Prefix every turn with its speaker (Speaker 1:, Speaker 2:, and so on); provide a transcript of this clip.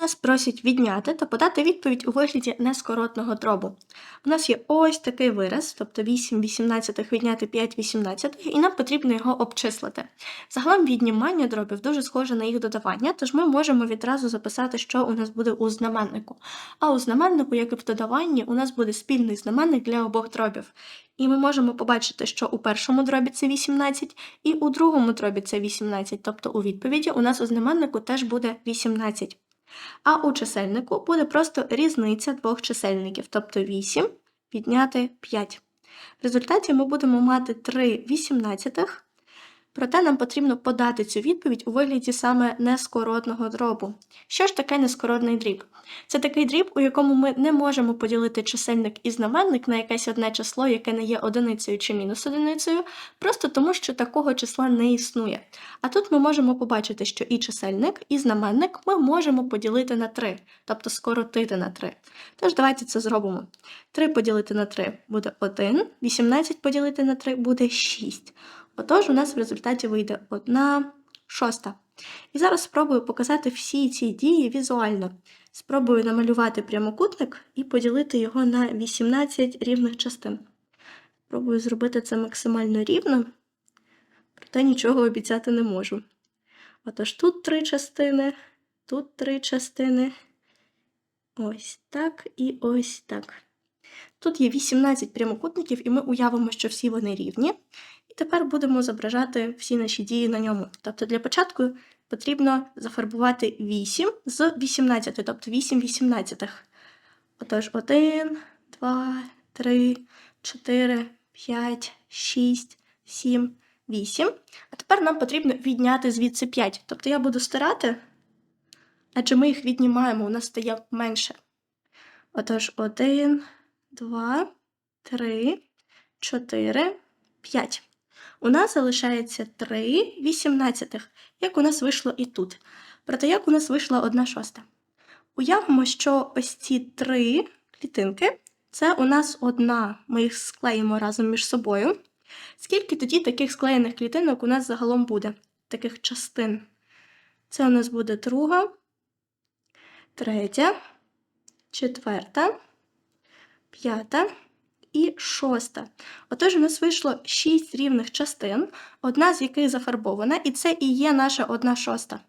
Speaker 1: Нас просять відняти та подати відповідь у вигляді нескоротного дробу. У нас є ось такий вираз, тобто 8 18 відняти 5 18, і нам потрібно його обчислити. Загалом віднімання дробів дуже схоже на їх додавання, тож ми можемо відразу записати, що у нас буде у знаменнику. А у знаменнику, як і в додаванні, у нас буде спільний знаменник для обох дробів. І ми можемо побачити, що у першому дробі це 18, і у другому дробі це 18, тобто у відповіді у нас у знаменнику теж буде 18. А у чисельнику буде просто різниця двох чисельників, тобто 8 підняти 5. В результаті ми будемо мати 3 вісімнадцятих, проте нам потрібно подати цю відповідь у вигляді саме нескоротного дробу. Що ж таке нескоротний дріб? Це такий дріб, у якому ми не можемо поділити чисельник і знаменник на якесь одне число, яке не є одиницею чи мінус одиницею, просто тому, що такого числа не існує. А тут ми можемо побачити, що і чисельник, і знаменник ми можемо поділити на 3, тобто скоротити на 3. Тож давайте це зробимо. 3 поділити на 3 буде 1, 18 поділити на 3 буде 6. Отож, у нас в результаті вийде 1 шоста. І зараз спробую показати всі ці дії візуально. Спробую намалювати прямокутник і поділити його на 18 рівних частин. Спробую зробити це максимально рівно, проте нічого обіцяти не можу. Отож, тут три частини, тут три частини. Ось так і ось так. Тут є 18 прямокутників, і ми уявимо, що всі вони рівні. Тепер будемо зображати всі наші дії на ньому. Тобто для початку потрібно зафарбувати 8 з 18, тобто 8 вісімнадцятих. Отож, 1, 2, 3, 4, 5, 6, 7, 8. А тепер нам потрібно відняти звідси 5. Тобто я буду стирати, адже ми їх віднімаємо, у нас стає менше. Отож, 1, 2, 3, 4, 5. У нас залишається 3 вісімнадцятих, як у нас вийшло і тут. Проте як у нас вийшла 1 шоста. Уявимо, що ось ці три клітинки це у нас одна. Ми їх склеїмо разом між собою. Скільки тоді таких склеєних клітинок у нас загалом буде, таких частин? Це у нас буде друга, третя, четверта, п'ята і шоста. Отож, у нас вийшло 6 рівних частин, одна з яких зафарбована, і це і є наша одна шоста.